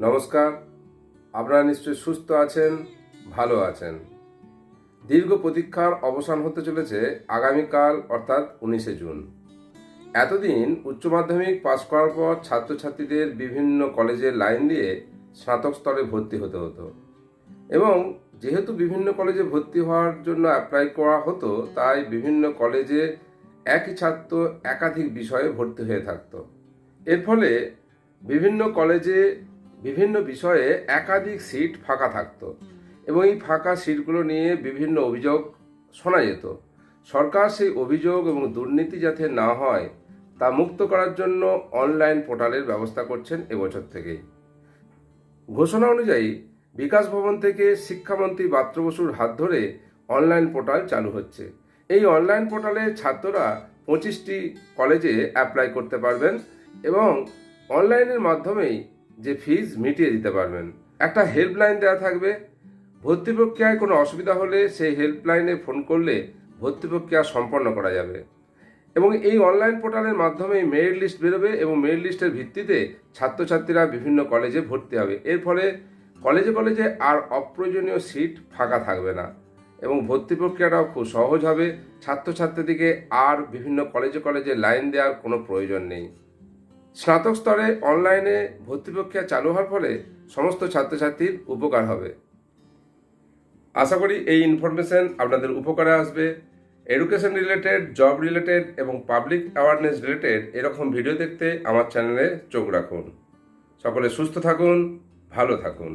নমস্কার। আপনারা নিশ্চয়ই সুস্থ আছেন, ভালো আছেন। দীর্ঘ প্রতীক্ষার অবসান হতে চলেছে আগামীকাল, অর্থাৎ উনিশে জুন। এতদিন উচ্চ মাধ্যমিক পাশ করার পর ছাত্রছাত্রীদের বিভিন্ন কলেজে লাইন দিয়ে স্নাতক স্তরে ভর্তি হতে হতো। এবং যেহেতু বিভিন্ন কলেজে ভর্তি হওয়ার জন্য অ্যাপ্লাই করা হতো, তাই বিভিন্ন কলেজে একই ছাত্র একাধিক বিষয়ে ভর্তি হয়ে থাকত। এর ফলে বিভিন্ন কলেজে বিভিন্ন বিষয়ে একাধিক সিট ফাঁকা থাকতো এবং এই ফাঁকা সিটগুলো নিয়ে বিভিন্ন অভিযোগ শোনা যেত। সরকার সেই অভিযোগ এবং দুর্নীতি যাতে না হয়, তা মুক্ত করার জন্য অনলাইন পোর্টালের ব্যবস্থা করছেন এবছর থেকেই। ঘোষণা অনুযায়ী বিকাশ ভবন থেকে শিক্ষামন্ত্রী বাত্র বসুর হাত ধরে অনলাইন পোর্টাল চালু হচ্ছে। এই অনলাইন পোর্টালে ছাত্ররা পঁচিশটি কলেজে অ্যাপ্লাই করতে পারবেন এবং অনলাইনের মাধ্যমেই যে ফিজ মিটিয়ে দিতে পারবেন। একটা হেল্পলাইন দেওয়া থাকবে। ভর্তি প্রক্রিয়ায় কোনো অসুবিধা হলে সেই হেল্পলাইনে ফোন করলে ভর্তি প্রক্রিয়া সম্পন্ন করা যাবে। এবং এই অনলাইন পোর্টালের মাধ্যমে মেরিট লিস্ট বেরোবে এবং মেরিট লিস্টের ভিত্তিতে ছাত্রছাত্রীরা বিভিন্ন কলেজে ভর্তি হবে। এর ফলে কলেজে কলেজে আর অপ্রয়োজনীয় সিট ফাঁকা থাকবে না এবং ভর্তি প্রক্রিয়াটাও খুব সহজ হবে। ছাত্রছাত্রীদিকে আর বিভিন্ন কলেজে কলেজে লাইন দেওয়ার কোনো প্রয়োজন নেই। স্নাতক স্তরে অনলাইনে ভর্তি প্রক্রিয়া চালু হওয়ার ফলে সমস্ত ছাত্রছাত্রীর উপকার হবে। আশা করি এই ইনফরমেশন আপনাদের উপকারে আসবে। এডুকেশন রিলেটেড জব রিলেটেড এবং পাবলিক অ্যাওয়ারনেস রিলেটেড এরকম ভিডিও দেখতে আমার চ্যানেলে চোখ রাখুন। সকলে সুস্থ থাকুন, ভালো থাকুন।